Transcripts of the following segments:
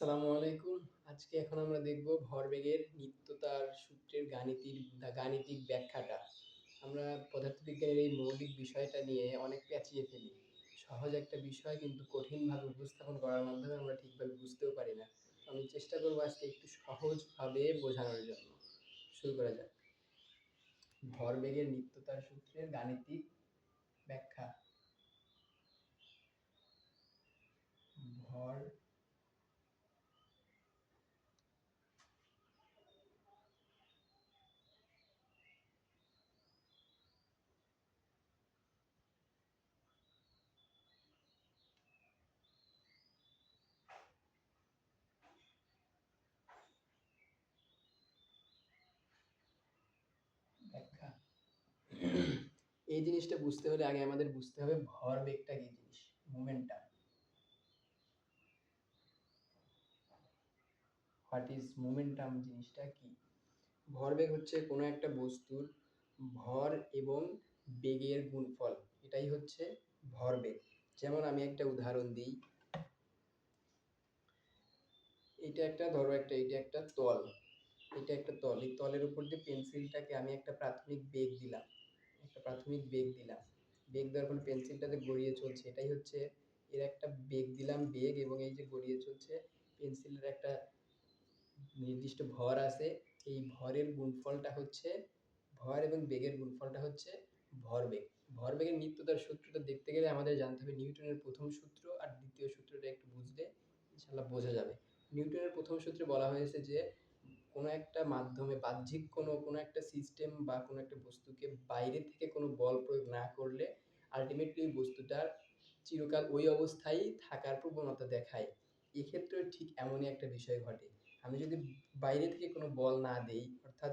আসসালামু আলাইকুম। আজকে এখন আমরা দেখব ভরবেগের নিত্যতার সূত্রের গাণিতিক গাণিতিক ব্যাখ্যাটা। আমরা পদার্থবিজ্ঞানের এই মৌলিক বিষয়টা নিয়ে অনেক পেঁচিয়ে ফেলি। সহজ একটা বিষয়, কিন্তু কঠিনভাবে উপস্থাপন করার মাধ্যমে আমরা ঠিকভাবে বুঝতেও পারি না। আমি চেষ্টা করব আজকে একটু সহজভাবে বোঝানোর জন্য। শুরু করা যাক। ভরবেগের নিত্যতার সূত্রের গাণিতিক ব্যাখ্যা। ভর ব্যাখ্যা এই জিনিসটা বুঝতে হলে আগে আমাদের বুঝতে হবে ভরবেগটা কি জিনিস মোমেন্টাম হোয়াট ইজ মোমেন্টাম জিনিসটা কি? ভরবেগ হচ্ছে কোনো একটা বস্তুর ভর এবং বেগের গুণফল। এটাই হচ্ছে ভরবেগ যেমন আমি একটা উদাহরণ দিই। এটা একটা, ধরো একটা, এটা একটা তল। এটা একটা তল। এই তলের উপর দিয়ে পেন্সিলটাকে আমি একটা প্রাথমিক বেগ দিলাম। একটা প্রাথমিক বেগ দিলাম। বেগ দেওয়ার পর পেন্সিলটাতে গড়িয়ে চলছে। এটাই হচ্ছে এর একটা বেগ দিলাম বেগ এবং এই যে গড়িয়ে চলছে পেন্সিলের একটা নির্দিষ্ট ভর আছে। এই ভরের গুণফলটা হচ্ছে ভর এবং বেগের গুণফলটা হচ্ছে ভরবেগ ভরবেগের নিত্যতার সূত্রটা দেখতে গেলে আমাদের জানতে হবে নিউটনের প্রথম সূত্র আর দ্বিতীয় সূত্রটা একটু বুঝলে ইনশাল্লাহ বোঝা যাবে। নিউটনের প্রথম সূত্রে বলা হয়েছে যে কোনো একটা মাধ্যমে বাহ্যিক কোনো কোনো একটা সিস্টেম বা কোনো একটা বস্তুকে বাইরে থেকে কোনো বল প্রয়োগ না করলে আলটিমেটলি ওই বস্তুটার চিরকাল ওই অবস্থায় থাকার প্রবণতা দেখায়। এক্ষেত্রে ঠিক এমনই একটা বিষয় ঘটে। আমি যদি বাইরে থেকে কোনো বল না দেই, অর্থাৎ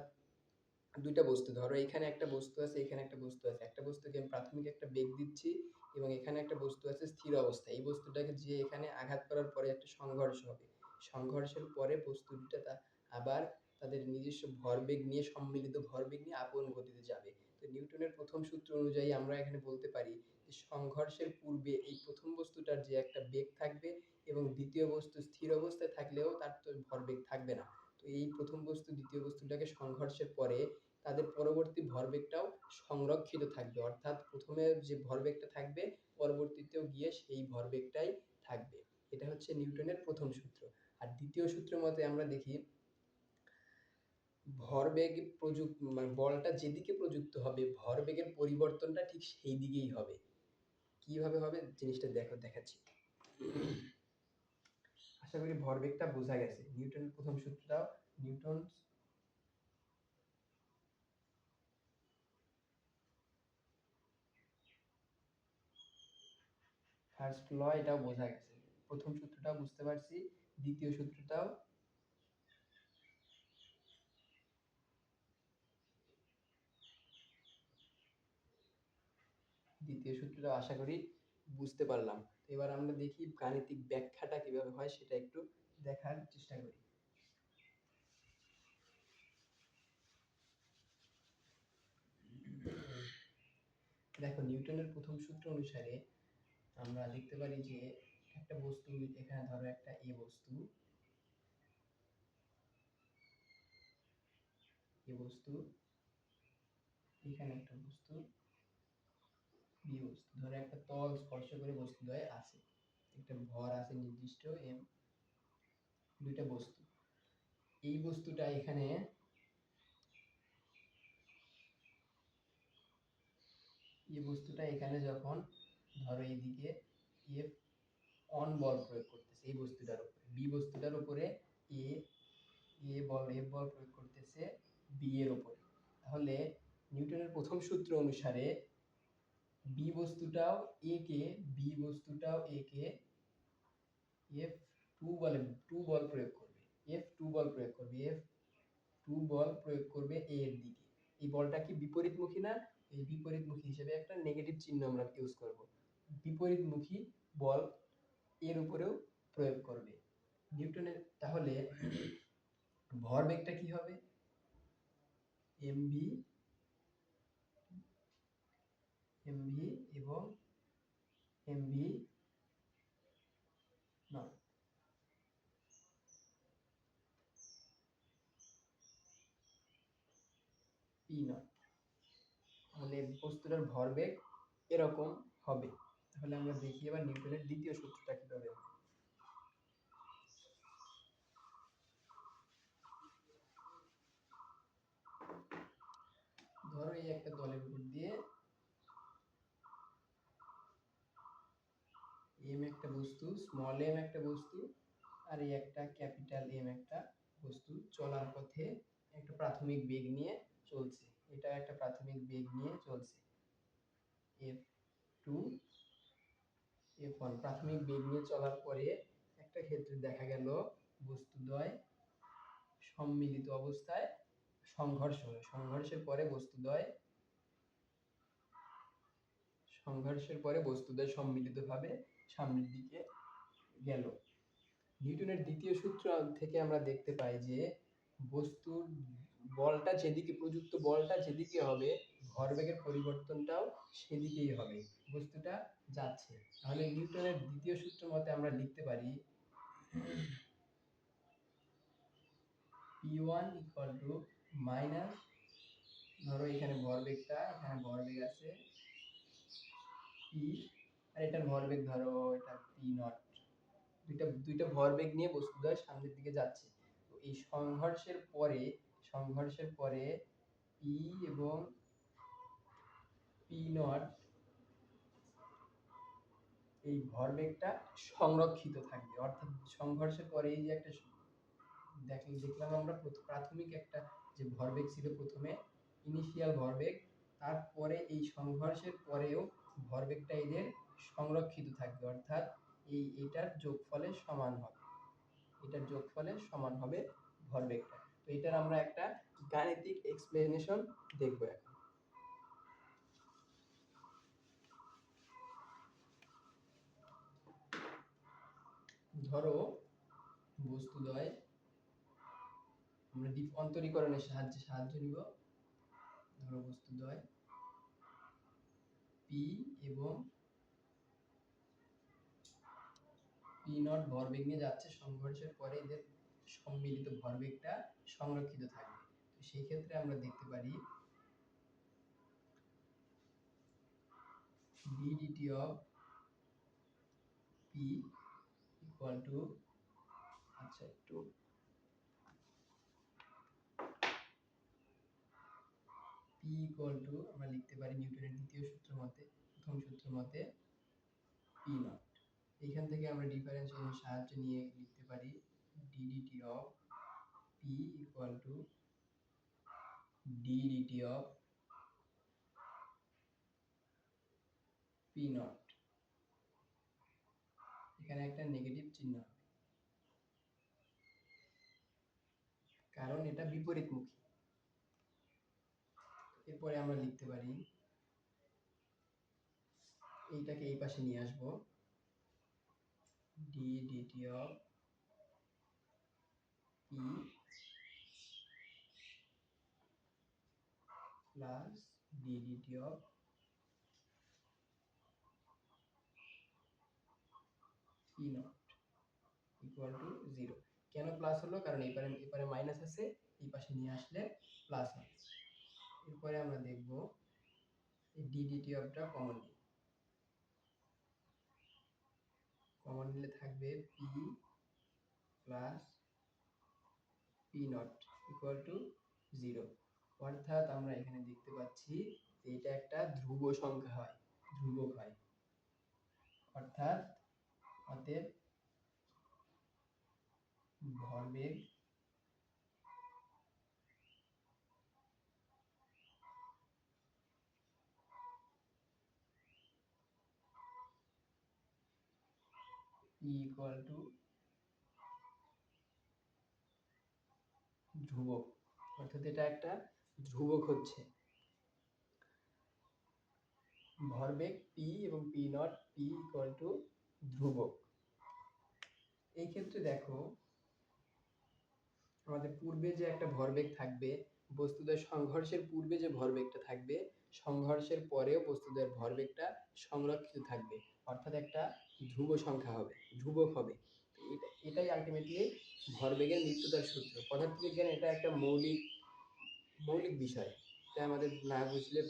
দুইটা বস্তু, ধরো এখানে একটা বস্তু আছে, এখানে একটা বস্তু আছে। একটা বস্তুকে আমি প্রাথমিক একটা বেগ দিচ্ছি এবং এখানে একটা বস্তু আছে স্থির অবস্থায়। এই বস্তুটাকে যে এখানে আঘাত করার পরে একটা সংঘর্ষ হবে। সংঘর্ষের পরে বস্তু দুটা তা আবার তাদের নিজস্ব ভরবেগ নিয়ে, সম্মিলিত ভরবেগ নিয়ে আপন গতিতে যাবে। তো নিউটনের প্রথম সূত্র অনুযায়ী আমরা এখানে বলতে পারি যে সংঘর্ষের পূর্বে এই প্রথম বস্তুটার যে একটা বেগ থাকবে এবং দ্বিতীয় বস্তু স্থির অবস্থায় থাকলেও তার তো ভরবেগ থাকবে না। তো এই প্রথম বস্তু, দ্বিতীয় বস্তুটাকে সংঘর্ষের পরে তাদের পরবর্তী ভরবেগটাও সংরক্ষিত থাকবে। অর্থাৎ প্রথমে যে ভরবেগটা থাকবে, পরবর্তীতেও গিয়ে সেই ভরবেগটাই থাকবে। এটা হচ্ছে নিউটনের প্রথম সূত্র। আর দ্বিতীয় সূত্র মতে আমরা দেখি ভরবেগ প্রযুক্ত মানে বলটা যেদিকে প্রযুক্ত হবে, ভরবেগের পরিবর্তনটা ঠিক সেই দিকেই হবে। কীভাবে হবে? জিনিসটা দেখো, দেখাচ্ছি। আশা করি ভরবেগটা বোঝা গেছে। নিউটনের প্রথম সূত্রটাও নিউটন ফার্স্ট ল এটাও বোঝা গেছে। প্রথম সূত্রটাও বুঝতে পারছি, দ্বিতীয় সূত্রটাও দ্বিতীয় সূত্রটা আশা করি বুঝতে পারলাম। এবার আমরা দেখি গাণিতিক ব্যাখ্যাটা কীভাবে হয় সেটা একটু দেখার চেষ্টা করি। দেখো, নিউটনের প্রথম সূত্র অনুসারে আমরা লিখতে পারি যে একটা বস্তু, এখানে ধরো একটা এ বস্তু এ বস্তু, এখানে একটা বস্তু বস্তু ধরো একটা তল স্পর্শ করে বস্তু দ্বয় আছে। একটা ভর আছে নির্দিষ্ট এম দুইটা বস্তু। এই বস্তুটা এখানে এই বস্তুটা এখানে যখন ধরো এইদিকে এফ অন বল প্রয়োগ করতেছে, এই বস্তুটার উপরে। বি বস্তুটার উপরে এ এ বল এফ বল প্রয়োগ করতেছে বি এর উপরে। তাহলে নিউটনের প্রথম সূত্র অনুসারে বি বস্তুটাও এ কে বি বস্তুটাও এ কে এফ টু বলে টু বল প্রয়োগ করবে এফ টু বল প্রয়োগ করবে এফ টু বল প্রয়োগ করবে এ এর দিকে। এই বলটা কি বিপরীতমুখী না? এই বিপরীতমুখী হিসেবে একটা নেগেটিভ চিহ্ন আমরা ইউজ করব। বিপরীতমুখী বল এর উপরেও প্রয়োগ করবে। নিউটনের, তাহলে ভরবেগটা কি হবে? এমভি এমবি এবং এমবি নয় পি তাহলে বস্তুটার ভরবেগ এরকম হবে। তাহলে আমরা দেখি এবার নিউটনের দ্বিতীয় সূত্রটা কীভাবে হবে। ধরো এই একটা দলের এম একটা বস্তু স্মল এম একটা বস্তু আর এই একটা ক্যাপিটাল এম একটা বস্তু চলার পথে একটা প্রাথমিক বেগ নিয়ে চলছে। এটা একটা প্রাথমিক বেগ নিয়ে চলছে। এফ টু এফ ওয়ান প্রাথমিক বেগ নিয়ে চলার পরে একটা ক্ষেত্রে দেখা গেল বস্তুদ্বয় সম্মিলিত অবস্থায় সংঘর্ষ সংঘর্ষের পরে বস্তুদ্বয় সংঘর্ষের পরে বস্তুদ্বয় সম্মিলিতভাবে সামনের দিকে গেল। নিউটনের দ্বিতীয় সূত্র থেকে আমরা দেখতে পাই যে বস্তুর বলটা যেদিকে, প্রযুক্ত বলটা যেদিকে হবে ভরবেগের পরিবর্তনটাও সেদিকেই হবে। বস্তুটা যাচ্ছে। তাহলে নিউটনের দ্বিতীয় সূত্র মতে আমরা লিখতে পারি P one equal to minus ধরো এখানে ভরবেগটা এখানে ভরবেগ আছে আর এটার ভরবেগ ধরো, এটা পি নট দুইটা দুইটা ভরবেগ নিয়ে বস্তুদ্বয় সামনের দিকে যাচ্ছে। তো এই সংঘর্ষের পরে সংঘর্ষের পরে পি এবং পি নট এই ভরবেগটা সংরক্ষিত থাকবে। অর্থাৎ সংঘর্ষের পরে এই যে একটা দেখলাম দেখলাম আমরা প্রাথমিক একটা যে ভরবেগ ছিল প্রথমে ইনিশিয়াল ভরবেগ তারপরে এই সংঘর্ষের পরেও ভরবেগটা এদের সংরক্ষিত থাকবে, অর্থাৎ এই, এটার যোগফলের সমান হবে। এটার যোগফলের সমান হবে ভরবেগটা তো এটার আমরা একটা গাণিতিক এক্সপ্লেনেশন দেখব এখন। ধরো বস্তুদ্বয় আমরা ডিপ অন্তরীকরণের সাহায্যে সাহায্য নিব। ধরো বস্তুদ্বয় পি এবং পি নট নিয়ে যাচ্ছে, সংঘর্ষের পরে এদের সম্মিলিত ভরবেগটা সংরক্ষিত থাকবে তো সেই ক্ষেত্রে আমরা দেখতে পারি DT of P equal to আচ্ছা একটু পি ইকুয়াল টু আমরা লিখতে পারি নিউটনের দ্বিতীয় সূত্র মতে, প্রথম সূত্র মতে পি নট এইখান থেকে আমরা ডিফারেন্সিয়েশন সাহায্য নিয়ে লিখতে পারি DDT of P equal to DDT of P naught এখানে একটা নেগেটিভ চিহ্ন কারণ এটা বিপরীত বিপরীতমুখী। এরপরে আমরা লিখতে পারি, এইটাকে এই পাশে নিয়ে আসব। D plus D DT of naught equal to zero কেন প্লাস হলো? কারণ এপারে এপারে মাইনাস আছে, এই পাশে নিয়ে আসলে প্লাস হবে। এরপরে আমরা দেখব এই ডিডিটি অফটা কমন নিই কমন নিলে থাকবে P plus P naught equal to zero অর্থাৎ আমরা এখানে দেখতে পাচ্ছি এটা একটা ধ্রুব সংখ্যা হয়, ধ্রুবক হয়। অর্থাৎ অতএব ভরবেগ Equal to ধ্রুবক। অর্থাৎ এটা একটা ধ্রুবক হচ্ছে। ভরবেগ P এবং P naught P equal to ধ্রুবক। এই ক্ষেত্রে দেখো, আমাদের পূর্বে যে একটা ভরবেগ থাকবে বস্তুদের সংঘর্ষের পূর্বে যে ভরবেগটা থাকবে, সংঘর্ষের পরেও বস্তুদের ভরবেগটা সংরক্ষিত থাকবে। অর্থাৎ একটা ধ্রুব সংখ্যা হবে, ধ্রুবক হবে। এটা, এটাই আলটিমেটলি ভরবেগের মৃত্যুতার সূত্র। পদার্থবিজ্ঞান এটা একটা মৌলিক মৌলিক বিষয়। এটা আমাদের না বুঝলে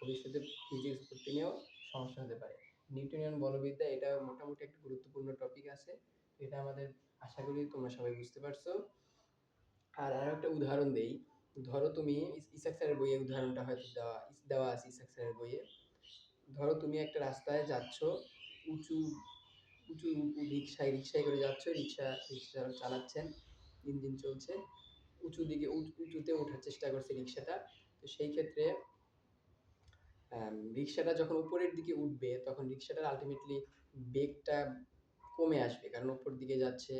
ভবিষ্যতে ফিজিক্স পড়তে নিয়েও সমস্যা হতে পারে। নিউটনিয়ান বলবিদ্যা, এটা মোটামুটি একটা গুরুত্বপূর্ণ টপিক আছে। এটা আমাদের, আশা করি তোমরা সবাই বুঝতে পারছ। আর আরও একটা উদাহরণ দেই। ধরো তুমি ইসাক স্যারের বইয়ে উদাহরণটা হয়তো দেওয়া দেওয়া আছে ইসাক স্যারের বইয়ে। ধরো তুমি একটা রাস্তায় যাচ্ছ, উঁচু উঁচু রিক্সায় রিক্সায় করে যাচ্ছ, রিক্সা রিক্সা চালাচ্ছেন, ইঞ্জিন চলছে, উঁচু দিকে উঁচুতে ওঠার চেষ্টা করছে রিক্সাটা। তো সেই ক্ষেত্রে রিক্সাটা যখন উপরের দিকে উঠবে, তখন রিক্সাটার আলটিমেটলি বেগটা কমে আসবে, কারণ উপর দিকে যাচ্ছে।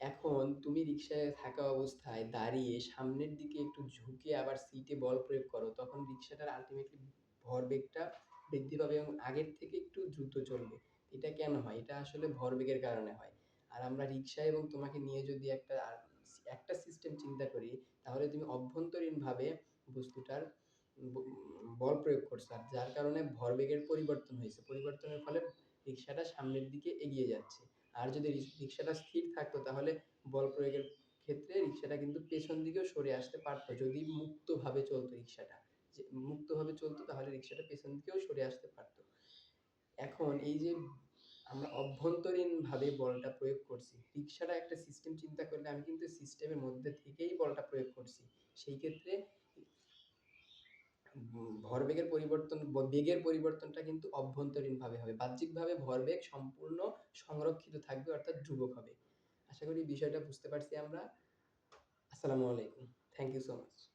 এখন তুমি রিক্সায় থাকা অবস্থায় দাঁড়িয়ে সামনের দিকে একটু ঝুঁকে আবার সিটে বল প্রয়োগ করো, তখন রিক্সাটার আলটিমেটলি ভরবেগটা বৃদ্ধি পাবে এবং আগের থেকে একটু দ্রুত চলবে। এটা কেন হয়? এটা আসলে ভরবেগের কারণে হয়। আর আমরা রিক্সা এবং তোমাকে নিয়ে যদি একটা একটা সিস্টেম চিন্তা করি, তাহলে তুমি অভ্যন্তরীণভাবে বস্তুটার বল প্রয়োগ করছ। আর যার কারণে ভরবেগের পরিবর্তন হয়েছে। পরিবর্তনের ফলে রিক্সাটা সামনের দিকে এগিয়ে যাচ্ছে। আর যদি রিক্সাটা স্থির থাকতো তাহলে বল প্রয়োগের ক্ষেত্রে রিক্সাটা কিন্তু পেছন দিকেও সরে আসতে পারতো যদি মুক্তভাবে চলতো রিক্সাটা। যে মুক্তভাবে চলতো তাহলে রিক্সাটা পেছন দিকেও সরে আসতে পারতো। এখন এই যে আমরা অভ্যন্তরীণভাবে বলটা প্রয়োগ করছি, রিক্সাটা একটা সিস্টেম চিন্তা করলে আমি কিন্তু সিস্টেমের মধ্যে থেকেই বলটা প্রয়োগ করছি। সেই ক্ষেত্রে ভরবেগের পরিবর্তন বেগের পরিবর্তনটা কিন্তু অভ্যন্তরীণভাবে হবে। বাহ্যিকভাবে ভরবেগ সম্পূর্ণ সংরক্ষিত থাকবে, অর্থাৎ ধ্রুবক হবে। আশা করি বিষয়টা বুঝতে পারছি আমরা। আসসালামু আলাইকুম। Thank you so much